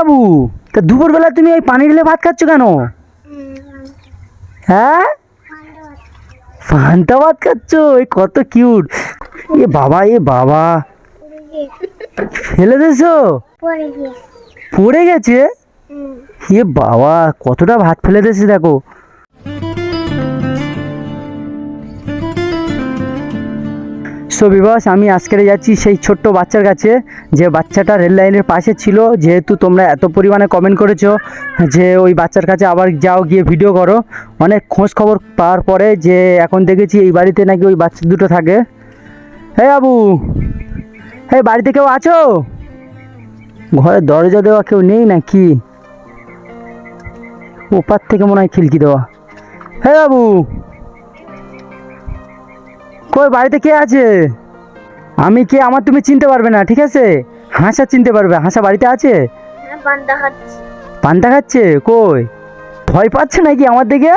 বাবু? তা দুপুরবেলা তুমি ওই পানি ঢেলে ভাত খাচ্ছ কেন? হ্যাঁ? পান্তা ভাত খাচ্ছ? এই কত কিউট এ বাবা এ বাবা। ফেলে দিয়েছ? পড়ে গেছে? এ বাবা কতটা ভাত ফেলে দিয়েছে দেখো। সো বিবাস আমি আজকে যাচ্ছি সেই ছোট্ট বাচ্চার কাছে। যে বাচ্চাটা রেল লাইনের পাশে ছিল, যেহেতু তোমরা এত পরিমাণে কমেন্ট করেছ যে ওই বাচ্চার কাছে আবার যাও, গিয়ে ভিডিও করো। অনেক খোঁজ খবর পাওয়ার পরে যে এখন দেখেছি এই বাড়িতে নাকি ওই বাচ্চা দুটো থাকে। হে আবু! হে, বাড়িতে কেউ আছো? ঘরে দরজা দেওয়া কেউ নেই নাকি? ওপার থেকে মনে হয় খিলকি দেওয়া। হে বাবু কই বাড়িতে কে আছে? আমি কে? আমার তুমি চিনতে পারবে না ঠিক আছে? হাঁসা চিনতে পারবে। হাঁসা বাড়িতে আছে? হ্যাঁ পান্তা পান্তা খাচ্ছে? কই? ভয় পাচ্ছে নাকি আমার দিকে?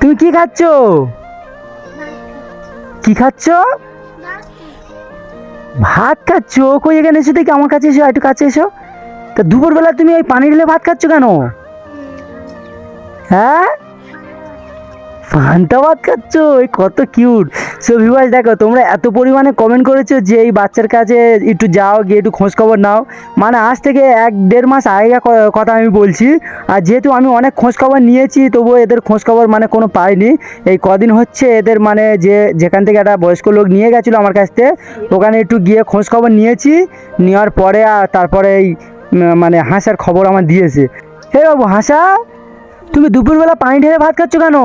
তুমি কি খাচ্ছ? কি খাচ্ছ? ভাত খাচ্ছ? কই এখানে এসো দেখি আমার কাছে এসো একটু কাছে এসো। তা দুপুরবেলা তুমি ওই পানি ঢেলে ভাত খাচ্ছ কেন? হ্যাঁ? পান্তা ভাত খাচ্ছ? ওই কত কিউট সো ভিউয়ার্স দেখো, তোমরা এত পরিমাণে কমেন্ট করেছ যে এই বাচ্চার কাছে একটু যাও, গিয়ে একটু খোঁজখবর নাও। মানে আজ থেকে এক দেড় মাস আগে কথা আমি বলছি। আর যেহেতু আমি অনেক খোঁজখবর নিয়েছি, তবুও এদের খোঁজখবর মানে কোনো পাইনি। এই কদিন হচ্ছে এদের মানে যে, যেখান থেকে একটা বয়স্ক লোক নিয়ে গেছিল আমার কাছ থেকে, ওখানে একটু গিয়ে খোঁজখবর নিয়েছি। নেওয়ার পরে আর তারপরে এই মানে হাসার খবর আমার দিয়েছে। হে বাবু হাসা, তুমি দুপুরবেলা পানি ঢেলে ভাত খাচ্ছ কেন?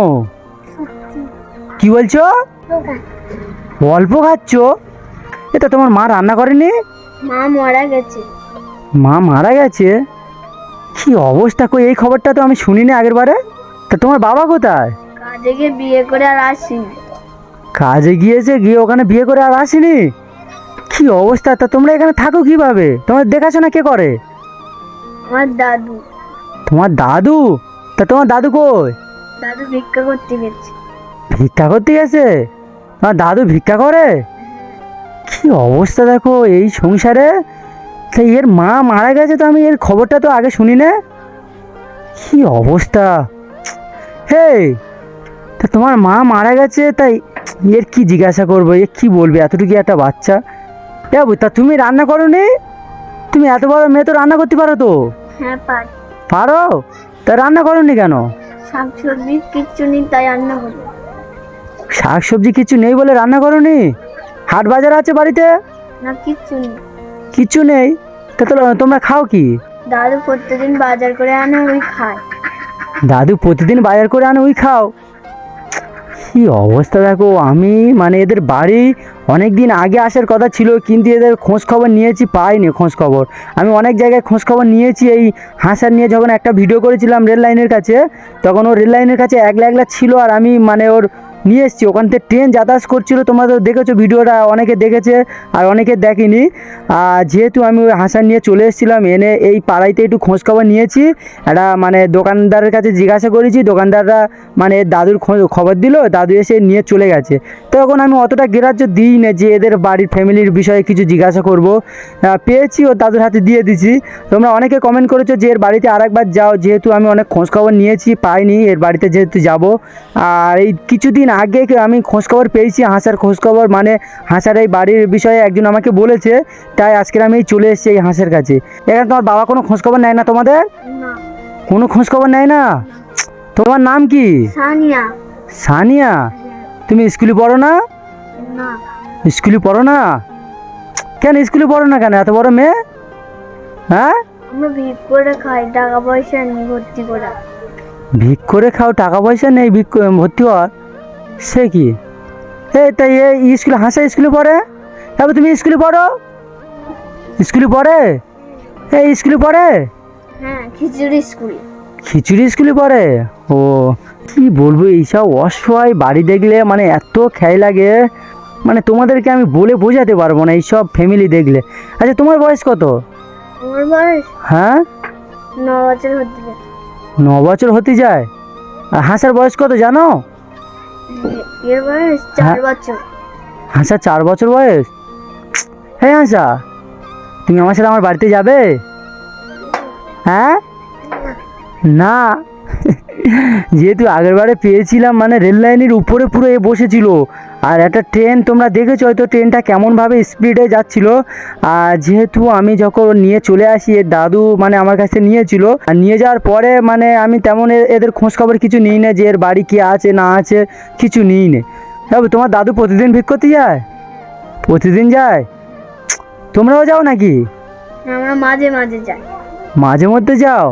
কি বলছো? অল্প খাচ্ছ? এটা তোমার মা রান্না করেনি? মা মারা গেছে। মা মারা গেছে? কি অবস্থা কই? এই খবরটা তো আমি শুনিনি আগের বারে তা তোমার বাবা কোথায়? কাজে গিয়ে বিয়ে করে আর আসিনি। কাজে গিয়েছে গিয়ে ওখানে বিয়ে করে আর আসেনি? কি অবস্থা? তা তোমরা এখানে থাকো কীভাবে? তোমার দেখাশোনা কে করে? আমার দাদু। তোমার দাদু? তা তোমার দাদু কই? দাদু ভিক্ষা করতে গেছে। ভিক্ষা করতে গেছে? তোমার দাদু ভিক্ষা করে? কি অবস্থা দেখো এই সংসারে? তা এর মা মারা গেছে তো আমি এর খবরটা তো আগে শুনি না। কি অবস্থা? হে তা তোমার মা মারা গেছে তাই এর কি জিজ্ঞাসা করব? এর কি বলবে? এতটুকু একটা বাচ্চা। এ বাবু, তা তুমি রান্না করো নি তুমি এত বড় মেয়ে তো রান্না করতে পারো তো? হ্যাঁ পারি। পারো? তা রান্না করো নি কেন? শাক সবজি কিচ্ছু নেই তাই রান্না করি শাক সবজি কিছু নেই বলে রান্না করো নি হাট বাজার আছে বাড়িতে? না কিচ্ছু নেই। কিছু নেই? তা তো- তোমরা খাও কি? দাদু প্রত্যেকদিন বাজার করে আনে ওই খায়। দাদু প্রতিদিন বাজার করে আনে ওই খাও। কি অবস্থা দেখো আমি মানে এদের বাড়ি অনেক দিন আগে আসার কথা ছিল কিন্তু এদের খোঁজ খবর নিয়েছি পাইনি খোঁজ খবর আমি অনেক জায়গায় খোঁজ খবর নিয়েছি এই হাঁসার নিয়ে যখন একটা ভিডিও করেছিলাম রেল লাইনের কাছে তখন ও রেল লাইনের কাছে একলা একলা ছিল আর আমি মানে ওর নিয়ে এসেছি। ওখান থেকে ট্রেন যাতায়াত করছিল। তোমরা তো দেখেছ ভিডিওটা, অনেকে দেখেছে আর অনেকে দেখেনি। আর যেহেতু আমি ওই হাঁসার নিয়ে চলে এসেছিলাম, এনে এই পাড়াইতে একটু খোঁজখবর নিয়েছি। একটা মানে দোকানদারের কাছে জিজ্ঞাসা করেছি, দোকানদাররা মানে দাদুর খবর দিল, দাদু এসে নিয়ে চলে গেছে। তখন আমি অতটা গ্রাহ্য দিই না যে এদের বাড়ির ফ্যামিলির বিষয়ে কিছু জিজ্ঞাসা করব। পেয়েছি ও দাদুর হাতে দিয়ে দিছি। তোমরা অনেকে কমেন্ট করেছ যে এর বাড়িতে আরেকবার যাও, যেহেতু আমি অনেক খোঁজখবর নিয়েছি, পাইনি, এর বাড়িতে যেহেতু যাব। আর এই কিছুদিন আগে আমি খোঁজখবর পেয়েছি? হাঁসার খোঁজখবর মানে হাঁসার এই বাড়ির বিষয়ে একজন আমাকে বলেছে তাই আজকে আমি চলে এসেছি এই হাঁসের কাছে। এখানে তোমার বাবা কোনো খোঁজখবর নেয় না তোমাদের? কোনো খোঁজখবর নেয় না? তোমার নাম কি? সানিয়া। সানিয়া? তুমি স্কুলে পড়ো না? স্কুলে পড়ো না? কেন স্কুলে পড়ো না কেন? এত বড় মেয়ে? হ্যাঁ? ভিক করে খাই টাকা পয়সা নিয়ে ভর্তি করা। ভিক করে খাও টাকা পয়সা নেই ভিক ভর্তি হওয়ার। সে কি? এই তাই এই স্কুলে হাসা স্কুলে পড়ে? তারপর তুমি স্কুলে পড়ো? স্কুলে পড়ে? এই স্কুলে পড়ে? হ্যাঁ খিচুড়ি স্কুল। খিচুড়ি স্কুলে পড়ে? ও কি বলব এইসব অসহায় বাড়ি দেখলে মানে এত খেয়াল লাগে। মানে তোমাদেরকে আমি বলে বোঝাতে পারব না এইসব ফ্যামিলি দেখলে। আচ্ছা তোমার বয়স কত? আমার বয়স হ্যাঁ? ন বছর হতে যায়। ন বছর হতে যায়? আর হাঁসার বয়স কত জানো? এর বয়স চার হ্যাঁ। বছর। হাসা চার বছর বয়স? হ্যাঁ হাসা তুমি আমার সাথে আমার বাড়িতে যাবে? হ্যাঁ? না। যেহেতু আগেরবারে পেয়েছিলাম মানে রেল লাইনের উপরে পুরো এ বসেছিল। আর একটা ট্রেন তোমরা দেখেছ হয়তো ট্রেনটা কেমনভাবে স্পিডে যাচ্ছিল। আর যেহেতু আমি যখন নিয়ে চলে আসি এর দাদু মানে আমার কাছে নিয়েছিল। আর নিয়ে যাওয়ার পরে মানে আমি তেমন এদের খোঁজখবর কিছু নিই না যে এর বাড়ি কি আছে না আছে কিছু নিই না। তবে তোমার দাদু প্রতিদিন ভিক করতে যায়? প্রতিদিন যায়? তোমরাও যাও নাকি? আমরা মাঝে মাঝে যাই। মাঝে মধ্যে যাও?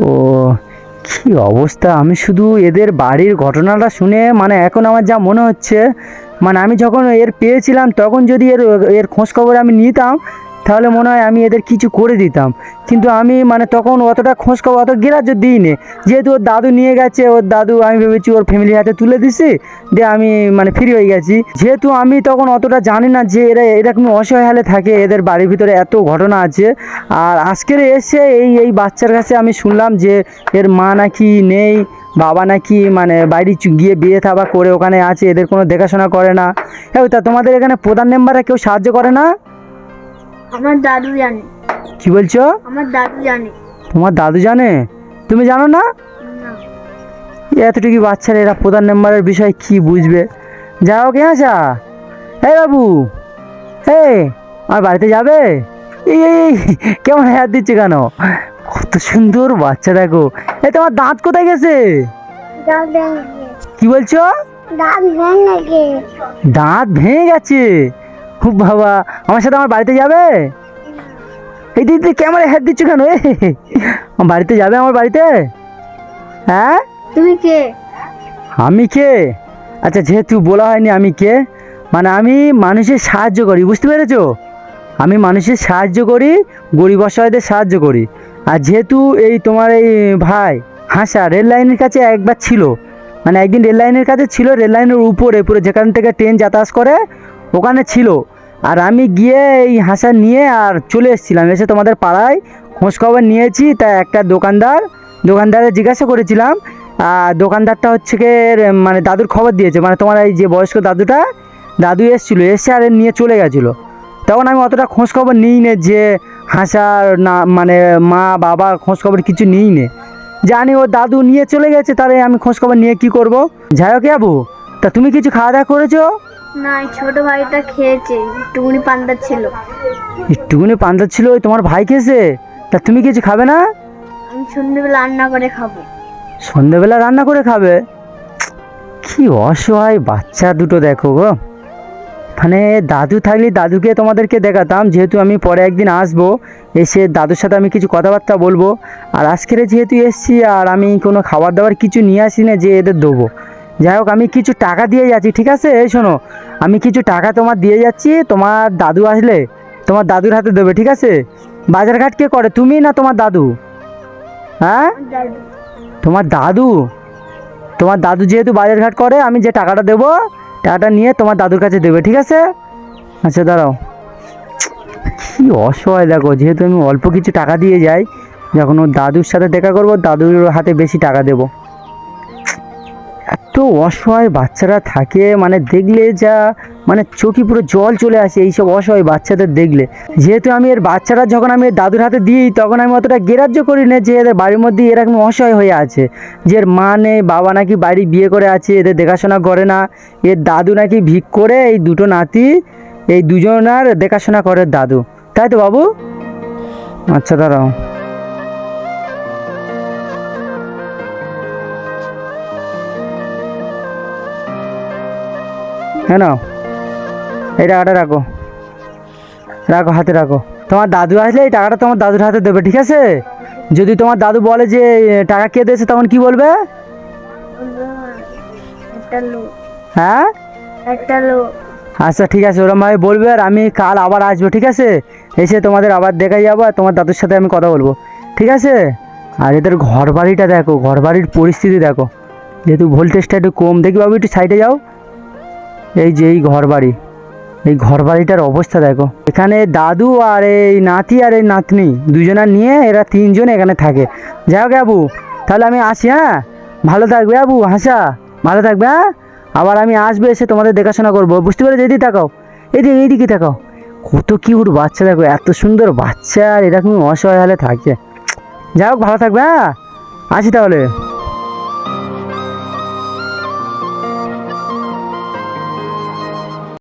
ও কি অবস্থা? আমি শুধু এদের বাড়ির ঘটনাটা শুনে মানে এখন আমার যা মনে হচ্ছে মানে আমি যখন এর পেয়েছিলাম, তখন যদি এর এর খোঁজখবর আমি নিতাম তাহলে মনে হয় আমি এদের কিছু করে দিতাম। কিন্তু আমি মানে তখন অতটা খোঁজ খবর, অত গ্রাহ্য দিইনি। যেহেতু ওর দাদু নিয়ে গেছে, ওর দাদু আমি ভেবেছি ওর ফ্যামিলির হাতে তুলে দিছি, দিয়ে আমি মানে ফ্রি হয়ে গেছি। যেহেতু আমি তখন অতটা জানি না যে এরা এরকম অসহায় হালে থাকে, এদের বাড়ির ভিতরে এত ঘটনা আছে। আর আজকের এসে এই এই বাচ্চার কাছে আমি শুনলাম যে এর মা নাকি নেই, বাবা নাকি মানে বাইরে গিয়ে বিয়ে থাবা করে ওখানে আছে, এদের কোনো দেখাশোনা করে না। হ্যাঁ তা তোমাদের এখানে প্রধান মেম্বাররা কেউ সাহায্য করে না? আমার দাদু জানে। কি বলছো? আমার দাদু জানে। তোমার দাদু জানে? তুমি জানো না? এতটুকু বাচ্চারা এরা প্রধান মেম্বারের বিষয়ে কি বুঝবে? যাও কে আসা। এই বাবু এই আমার বাড়িতে যাবে? এই কেমন হাত দিচ্ছে কেন? কত সুন্দর বাচ্চা দেখো। এই তোমার দাঁত কোথায় গেছে? কি বলছো? দাঁত ভেঙে গে দাঁত ভেঙে গেছে। খুব বাবা আমার সাথে আমার বাড়িতে যাবে? এই দিদি ক্যামেরা হাত দিচ্ছ কেন? আমার বাড়িতে যাবে আমার বাড়িতে? হ্যাঁ? তুমি কে? আমি কে? আচ্ছা যেহেতু বলা হয়নি আমি কে মানে আমি মানুষের সাহায্য করি বুঝতে পেরেছ? আমি মানুষের সাহায্য করি গরিব অসহায়দের সাহায্য করি। আর যেহেতু এই তোমার এই ভাই হাসা রেল লাইনের কাছে একবার ছিল মানে একদিন রেল লাইনের কাছে ছিল রেল লাইনের উপরে পুরো যেখান থেকে ট্রেন যাতায়াত করে ওখানে ছিল। আর আমি গিয়ে এই হাসা নিয়ে আর চলে এসেছিলাম। এসে তোমাদের পাড়ায় খোঁজখবর নিয়েছি। তা একটা দোকানদার দোকানদারে জিজ্ঞাসা করেছিলাম। আর দোকানদারটা হচ্ছে কি মানে দাদুর খবর দিয়েছে। মানে তোমার এই যে বয়স্ক দাদুটা, দাদু এসেছিল। এসে আর নিয়ে চলে গেছিল। তখন আমি অতটা খোঁজখবর নিই নে যে হাসার না মানে মা, বাবা খোঁজখবর কিছু নিই নে। জানি ও দাদু নিয়ে চলে গেছে, তাহলে আমি খোঁজখবর নিয়ে কি করব? যাই হোক তা তুমি কিছু খাওয়া দাওয়া করেছ? না ছোট ভাইটা খেয়েছে একটুকুনি পান্তা ছিল। একটুকুনি পান্তা ছিল ওই তোমার ভাই খেয়েছে? তা তুমি কিছু খাবে না? আমি সন্ধ্যেবেলা রান্না করে খাব। সন্ধেবেলা রান্না করে খাবে? কি অসহায় বাচ্চা দুটো দেখো গো। মানে দাদু থাকলে দাদুকে তোমাদেরকে দেখাতাম যেহেতু আমি পরে একদিন আসব এসে দাদুর সাথে আমি কিছু কথাবার্তা বলব। আর আজকের যেহেতু এসছি আর আমি কোনো খাবার দাবার কিছু নিয়ে আসি না যে এদের দেবো। যাই হোক, আমি কিছু টাকা দিয়ে যাচ্ছি, ঠিক আছে? এই শোনো, আমি কিছু টাকা তোমার দিয়ে যাচ্ছি, তোমার দাদু আসলে তোমার দাদুর হাতে দেবে, ঠিক আছে? বাজারঘাট কে করে, তুমি না তোমার দাদু? হ্যাঁ? তোমার দাদু? তোমার দাদু যেহেতু বাজারঘাট করে, আমি যে টাকাটা দেবো, টাকাটা নিয়ে তোমার দাদুর কাছে দেবে, ঠিক আছে? আচ্ছা দাঁড়াও। কি অসহায়, দেখো, যেহেতু আমি অল্প কিছু টাকা দিয়ে যাই, যখন ওর দাদুর সাথে দেখা করব, দাদুর হাতে বেশি টাকা দেবো। এত অসহায় বাচ্চারা থাকে মানে দেখলে যা মানে চোখে পুরো জল চলে আসে এইসব অসহায় বাচ্চাদের দেখলে। যেহেতু আমি এর বাচ্চারা যখন আমি দাদুর হাতে দিই, তখন আমি অতটা গ্রাহ্য করি না যে এদের বাড়ির মধ্যে এরকম অসহায় হয়ে আছে। যে এর মা নেই, বাবা নাকি বাড়ি বিয়ে করে আছে, এদের দেখাশোনা করে না। এর দাদু নাকি ভিক করে এই দুটো নাতি, এই দুজনার দেখাশোনা করে দাদু। তাই তো বাবু? আচ্ছা দাঁড়াও। হ্যাঁ নাও। এই টাকাটা রাখো। রাখো হাতে রাখো। তোমার দাদু আসলে এই টাকাটা তোমার দাদুর হাতে দেবে ঠিক আছে? যদি তোমার দাদু বলে যে টাকা কে দিয়েছে তখন কি বলবে? হ্যাঁ? আচ্ছা ঠিক আছে ওরমভাবে বলবে আর আমি কাল আবার আসব ঠিক আছে? এসে তোমাদের আবার দেখা যাব আর তোমার দাদুর সাথে আমি কথা বলব ঠিক আছে? আর এদের ঘর বাড়িটা দেখো ঘর বাড়ির পরিস্থিতি দেখো। যেহেতু ভোল্টেজটা একটু কম দেখি বাবু একটু সাইডে যাও। এই যে এই ঘর বাড়ি এই ঘর বাড়িটার অবস্থা দেখো। এখানে দাদু আর এই নাতি আর এই নাতনি দুজনা নিয়ে এরা তিনজন এখানে থাকে। যাই হোক বাবু তাহলে আমি আসি হ্যাঁ? ভালো থাকবে বাবু হাসা? ভালো থাকবে হ্যাঁ? আবার আমি আসবে এসে তোমাদের দেখাশোনা করব। বুঝতে পেরেছ? এদিকে তাকাও। এদিকে, এইদিকে তাকাও। কত কিউট বাচ্চা দেখো, এত সুন্দর বাচ্চা আর এরকম অসহায় হলে থাকে। যাই হোক, ভালো থাকবে হ্যাঁ? আসি তাহলে।